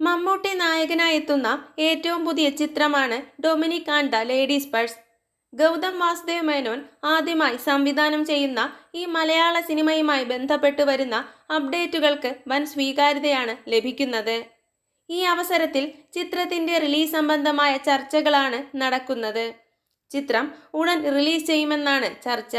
മമ്മൂട്ടി നായകനായി എത്തുന്ന ഏറ്റവും പുതിയ ചിത്രമാണ് Dominic and the ladies' purse Gautham Vasudev Menon ആദ്യമായി സംവിധാനം ചെയ്യുന്ന ഈ മലയാള സിനിമയുമായി ബന്ധപ്പെട്ട് വരുന്ന അപ്ഡേറ്റുകൾക്ക് വൻ സ്വീകാര്യതയാണ് ലഭിക്കുന്നത്. ഈ അവസരത്തിൽ ചിത്രത്തിന്റെ റിലീസ് സംബന്ധമായ ചർച്ചകളാണ് നടക്കുന്നത്. ചിത്രം ഉടൻ റിലീസ് ചെയ്യുമെന്നാണ് ചർച്ച.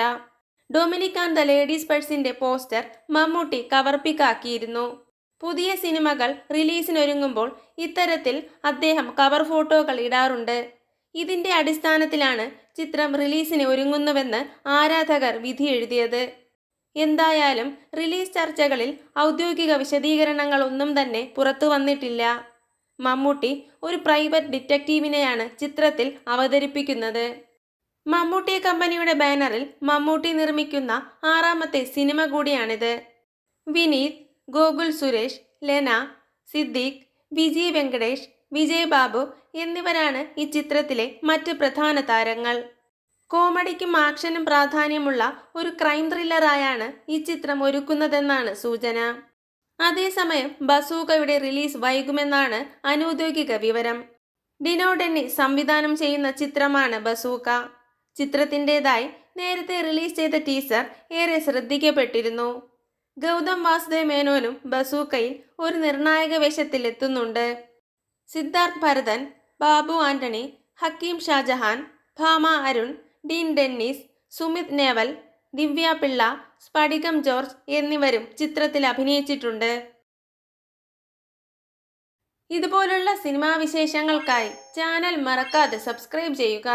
ഡൊമിനിക് ആൻഡ് ദ ലേഡീസ് പേഴ്സിന്റെ പോസ്റ്റർ മമ്മൂട്ടി കവർപ്പിക്കാക്കിയിരുന്നു. പുതിയ സിനിമകൾ റിലീസിനൊരുങ്ങുമ്പോൾ ഇത്തരത്തിൽ അദ്ദേഹം കവർ ഫോട്ടോകൾ ഇടാറുണ്ട്. ഇതിന്റെ അടിസ്ഥാനത്തിലാണ് ചിത്രം റിലീസിന് ഒരുങ്ങുന്നുവെന്ന് ആരാധകർ വിധി എഴുതിയത്. എന്തായാലും റിലീസ് ചർച്ചകളിൽ ഔദ്യോഗിക വിശദീകരണങ്ങളൊന്നും തന്നെ പുറത്തു വന്നിട്ടില്ല. മമ്മൂട്ടി ഒരു പ്രൈവറ്റ് ഡിറ്റക്റ്റീവിനെയാണ് ചിത്രത്തിൽ അവതരിപ്പിക്കുന്നത്. മമ്മൂട്ടി കമ്പനിയുടെ ബാനറിൽ മമ്മൂട്ടി നിർമ്മിക്കുന്ന ആറാമത്തെ സിനിമ കൂടിയാണിത്. വിനീത് ഗോകുൽ സുരേഷ് ലെന സിദ്ദീഖ് വിജയ് വെങ്കടേഷ് വിജയ് ബാബു എന്നിവരാണ് ഈ ചിത്രത്തിലെ മറ്റ് പ്രധാന താരങ്ങൾ. കോമഡിക്കും ആക്ഷനും പ്രാധാന്യമുള്ള ഒരു ക്രൈം ത്രില്ലറായാണ് ഈ ചിത്രം ഒരുക്കുന്നതെന്നാണ് സൂചന. അതേസമയം ബസൂക്കയുടെ റിലീസ് വൈകുമെന്നാണ് അനൗദ്യോഗിക വിവരം. ഡിനോഡെന്നി സംവിധാനം ചെയ്യുന്ന ചിത്രമാണ് ബസൂക്ക ചിത്രത്തിന്റെതായി നേരത്തെ റിലീസ് ചെയ്ത ടീസർ ഏറെ ശ്രദ്ധിക്കപ്പെട്ടിരുന്നു. ഗൗതം വാസുദേവ് മേനോനും ബസൂക്കയിൽ ഒരു നിർണായക വേഷത്തിലെത്തുന്നുണ്ട്. Siddharth Bharathan Babu Antony Hakeem Shajahan Bhama Arun Dean Dennis Sumit Naval Divya Pillai Spadikam George എന്നിവരും ചിത്രത്തിൽ അഭിനയിച്ചിട്ടുണ്ട്. ഇതുപോലുള്ള സിനിമാ വിശേഷങ്ങൾക്കായി ചാനൽ മറക്കാതെ സബ്സ്ക്രൈബ് ചെയ്യുക.